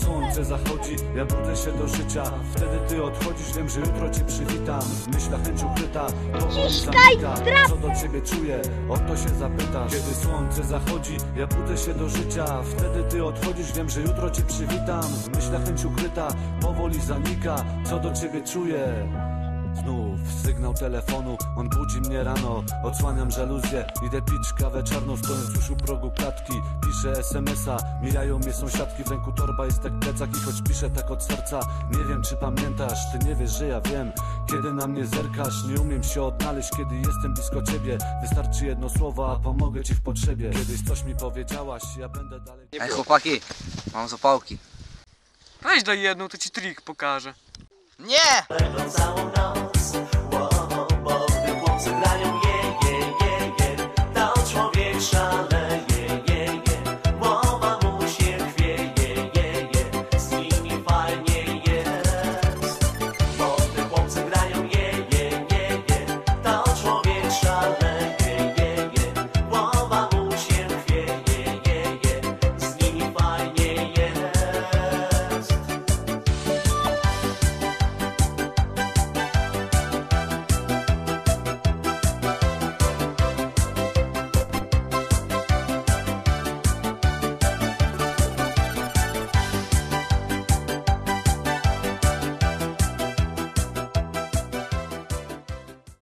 słońce zachodzi, ja budzę się do życia. Wtedy ty odchodzisz, wiem, że jutro cię przywitam. W myślach chęć ukryta, powoli zanika Co do ciebie czuję, o to się zapytasz. Kiedy słońce zachodzi, ja budzę się do życia. Wtedy ty odchodzisz, wiem, że jutro cię przywitam. W myślach chęć ukryta, powoli zanika. Co do ciebie czuję Znów sygnał telefonu, on budzi mnie rano Odsłaniam żaluzję, idę pić kawę czarną Stojąc już u progu klatki, piszę smsa Mijają mnie sąsiadki, w ręku torba jest jak plecak I choć piszę tak od serca, nie wiem czy pamiętasz Ty nie wiesz, że ja wiem, kiedy na mnie zerkasz Nie umiem się odnaleźć, kiedy jestem blisko ciebie Wystarczy jedno słowo, a pomogę ci w potrzebie Kiedyś coś mi powiedziałaś, ja będę dalej Ej chłopaki, mam zapałki. Weź daj jedną, to ci trik pokażę. Nie! całą noc